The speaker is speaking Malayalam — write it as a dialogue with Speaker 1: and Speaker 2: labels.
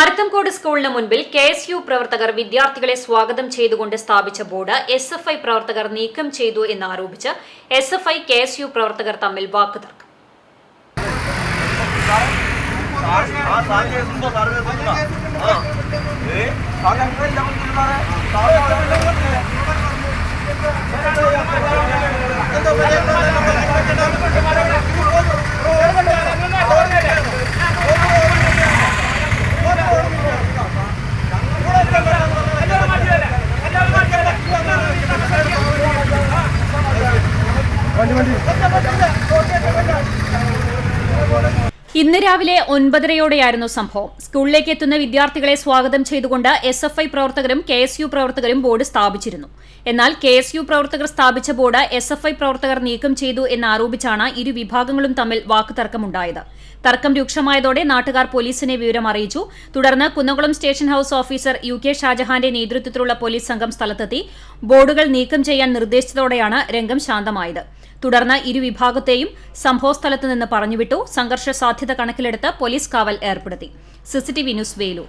Speaker 1: മരത്തംകോട് സ്കൂളിന് മുൻപിൽ കെ എസ് യു പ്രവർത്തകർ വിദ്യാർത്ഥികളെ സ്വാഗതം ചെയ്തുകൊണ്ട് സ്ഥാപിച്ച ബോർഡ് എസ് എഫ് ഐ പ്രവർത്തകർ നീക്കം ചെയ്തു എന്നാരോപിച്ച് S F I K S U പ്രവർത്തകർ തമ്മിൽ വാക്കുതർക്കം
Speaker 2: ആ
Speaker 1: ഇന്ന് രാവിലെ ഒൻപതരയോടെയായിരുന്നു സംഭവം. സ്കൂളിലേക്ക് എത്തുന്ന വിദ്യാർത്ഥികളെ സ്വാഗതം ചെയ്തുകൊണ്ട് എസ് എഫ് ഐ പ്രവർത്തകരും കെ എസ് യു പ്രവർത്തകരും ബോർഡ് സ്ഥാപിച്ചിരുന്നു. എന്നാൽ കെ എസ് യു പ്രവർത്തകർ സ്ഥാപിച്ച ബോർഡ് എസ് എഫ് ഐ പ്രവർത്തകർ നീക്കം ചെയ്തു എന്നാരോപിച്ചാണ് ഇരു വിഭാഗങ്ങളും തമ്മിൽ വാക്കുതർക്കമുണ്ടായത്. തർക്കം രൂക്ഷമായതോടെ നാട്ടുകാർ പോലീസിനെ വിവരം അറിയിച്ചു. തുടർന്ന് Kunnamkulam station house officer U K ഷാജഹാന്റെ നേതൃത്വത്തിലുള്ള പോലീസ് സംഘം സ്ഥലത്തെത്തി. ബോർഡുകൾ നീക്കം ചെയ്യാൻ നിർദ്ദേശിച്ചതോടെയാണ് രംഗം ശാന്തമായത്. തുടർന്ന് ഇരുവിഭാഗത്തെയും സംഭവസ്ഥലത്ത് നിന്ന് പറഞ്ഞുവിട്ടു. സംഘർഷ സാധ്യത കണക്കിലെടുത്ത് പോലീസ് കാവൽ ഏർപ്പെടുത്തി. CCTV news Velur.